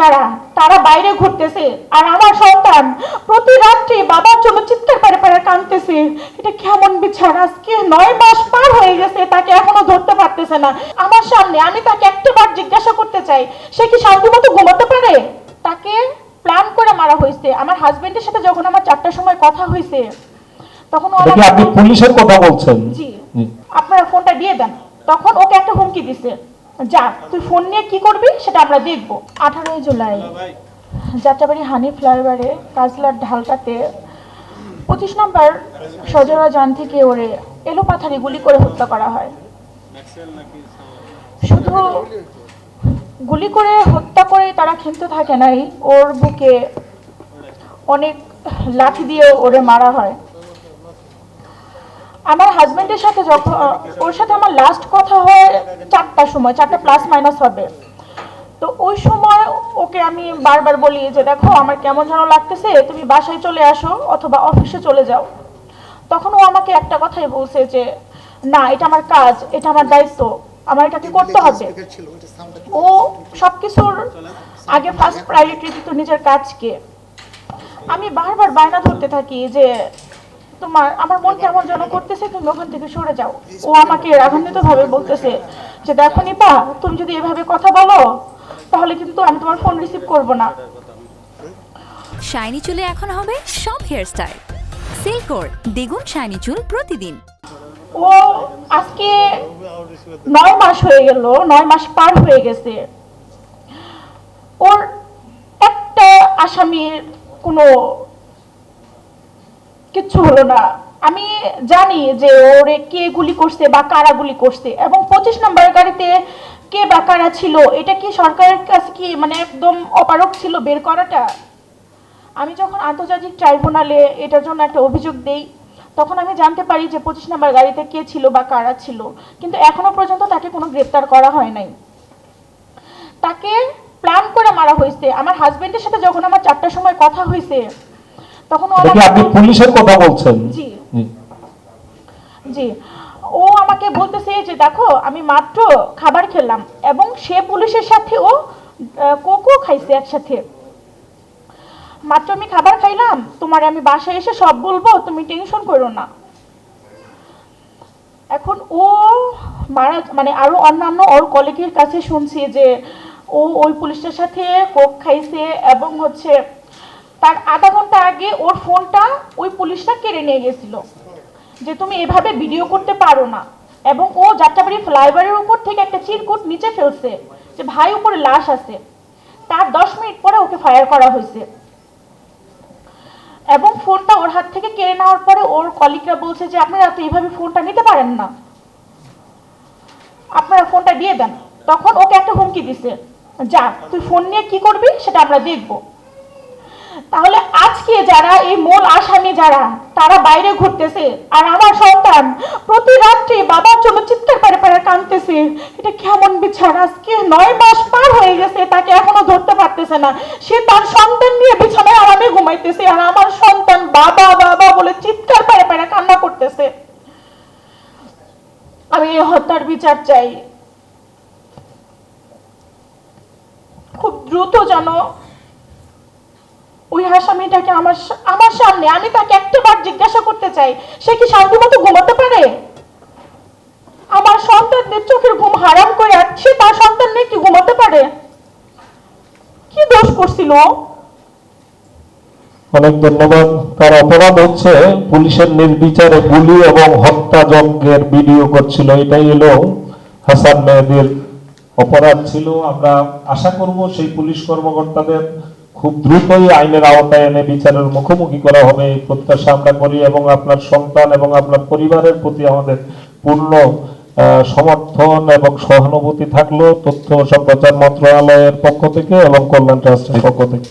যারা তারা বাইরে ঘুরতেছে। আর আমার সন্তান প্রতি রাত্রি বাবার জন্য চিৎকার করে করে কাঁদতেছে। এটা কেমন বিচার আজকে নয় মাস পার হয়ে গেছে তাকে এখনও ধরতে পারতেছে না। আমার সামনে আমি তাকে একটা বার জিজ্ঞাসা করতে চাই সে কি শান্তিমতো ঘুমাতে পারে? তাকে প্ল্যান করে মারা হয়েছে। আমার হাজবেন্ডের সাথে যখন আমার চারটার সময় কথা হয়েছে তখন ও দেখি আপনি পুলিশের কথা বলছেন। জি জি। আপনারা ফোনটা দিয়ে দেন। তখন ওকে একটা হুমকি দিছে। যা, তুই ফোন নিয়ে কি করবি সেটা আমরা দেখব। আঠারোই জুলাই। যাত্রাবাড়ি হানি ফ্লাইওভারে কাজলার ঢালটাতে পঁচিশ নম্বর সজরা যান থেকে ওরে এলো পাথারি গুলি করে হত্যা করা হয়। শুধু গুলি করে হত্যা করে তারা ক্ষিপ্ত থাকে নাই, ওর বুকে অনেক লাঠি দিয়ে ওরে মারা হয়। আমার হাজবেন্ডের সাথে যখন ওর সাথে আমার লাস্ট কথা হয় চারটার সময়, চারটা প্লাস মাইনাস হবে। তো ওই সময় ওকে আমি বারবার বলি যে, দেখো, আমার কেমন যেন লাগতেছে, তুমি বাসায় চলে আসো অথবা অফিসে চলে যাও। তখন ও আমাকে একটা কথাই বলছে যে, না, এটা আমার কাজ, এটা আমার দায়িত্ব, আমার এটাকে করতে হবে। ও সবকিছুর আগে ফার্স্ট প্রায়োরিটি দিত নিজের কাজকে। আমি বারবার বায়না ধরতে থাকি যে তোমার আমার মন কেমন যেন করতেছে তুমি ওখান থেকে সরে যাও। ও আমাকে রাগান্বিত ভাবে বলতেছে যে দেখো নিপা তুমি যদি এভাবে কথা বলো তাহলে কিন্তু আমি তোমার ফোন রিসিভ করব না। শাইনি চুলে এখন হবে সব হেয়ার হেয়ারস্টাইল সিল্কোর দ্বিগুণ শাইনি চুল প্রতিদিন। ও আজকে নয় মাস হয়ে গেল নয় মাস পার হয়ে গেছে। ওর একটা আসামির কোনো কিচ্ছু হলো না। আমি জানি যে ওরে কে গুলি করছে বা কারা গুলি করছে এবং পঁচিশ নম্বর গাড়িতে কে বা কারা ছিল, এটা কি সরকারের কাছে কি মানে একদম অপারক ছিল বের করাটা? আমি যখন আন্তর্জাতিক ট্রাইব্যুনালে এটার জন্য একটা অভিযোগ দেই, তখন আমি জানতে পারি যে পঁচিশ নম্বর গাড়িতে কে ছিল বা কারা ছিল। কিন্তু এখনও পর্যন্ত তাকে কোনো গ্রেপ্তার করা হয় নাই। তাকে প্ল্যান করে মারা হয়েছে। আমার হাজবেন্ডের সাথে যখন আমার চারটার সময় কথা হয়েছে তখন আপনি পুলিশের কথা বলছেন? জি। জি। ও আমাকে বলতেছে যে দেখো আমি মাত্র খাবার খেলাম এবং সে পুলিশের সাথে ও কোকো খাইছে একসাথে। মাত্র আমি খাবার খাইলাম তোমার আমি বাসায় এসে সব বলব তুমি টেনশন করো না। এখন ও মারা মানে আরও অন্যান্য ওর কলিগের কাছে শুনছি যে ও ওই পুলিশের সাথে কোক খাইছে এবং হচ্ছে তার আধা ঘণ্টা আগে ওর ফোনটা ওই পুলিশটা কেড়ে নিয়ে গেছিল যে তুমি এভাবে ভিডিও করতে পারো না। এবং ও যাত্রাবাড়ি ফ্লাইওভারের উপর থেকে একটা চিরকুট নিচে ফেলছে যে ভাই উপরে লাশ আছে। তার দশ মিনিট পরে ওকে ফায়ার করা হয়েছে। এবং ফোনটা ওর হাত থেকে কেড়ে নেওয়ার পরে ওর কলিগরা বলছে যে, আপনারা তো এইভাবে ফোনটা নিতে পারেন না। আপনারা ফোনটা দিয়ে দেন। তখন ওকে একটা হুমকি দিছে, যা, তুই ফোন নিয়ে কি করবি সেটা আমরা দেখব। তাহলে আজকে যারা এই মূল আসামি যারা, তারা বাইরে ঘুরতেছে। আর আমার সন্তান প্রতি রাত্রি বাবার জন্য চিৎকার করে করে কাঁদতেছে। এটা কেমন বিচার? আজকে নয় মাস পার হয়ে গেছে, তাকে এখনও ধরতে পারতেছে না। সে তার সন্তান নিয়ে বিছানায় আরামে ঘুমাইতেছে, আর আমার সন্তান বাবা বাবা বলে চিৎকার করে করে কান্না করতেছে। আমি এই হত্যার বিচার চাই। খুব দ্রুত যেন ওই আসামিটাকে আমার আমার সামনে আমি তাকে একটা বার জিজ্ঞাসা করতে চাই, সে কি শান্তিমতো ঘুমাতে পারে? আমার সন্তানদের চোখের ঘুম হারাম করে সে তার সন্তান নিয়ে কি ঘুমাতে পারে? কি দোষ করছিল? অনেক ধন্যবাদ। তার অপরাধ হচ্ছে পুলিশের নির্বিচারে গুলি এবং হত্যা যজ্ঞের ভিডিও করছিল। এটাই হলো হাসান মেহেদির অপরাধ ছিল। আমরা আশা করব সেই পুলিশ কর্মকর্তাদের খুব দ্রুতই আইনের আওতায় এনে বিচারের মুখোমুখি করা হবে এই প্রত্যাশা আমরা করি এবং আপনার সন্তান এবং আপনার পরিবারের প্রতি আমাদের পূর্ণ সমর্থন এবং সহানুভূতি থাকল তথ্য সম্প্রচার মন্ত্রণালয়ের পক্ষ থেকে এবং কল্যাণ ট্রাস্টের পক্ষ থেকে।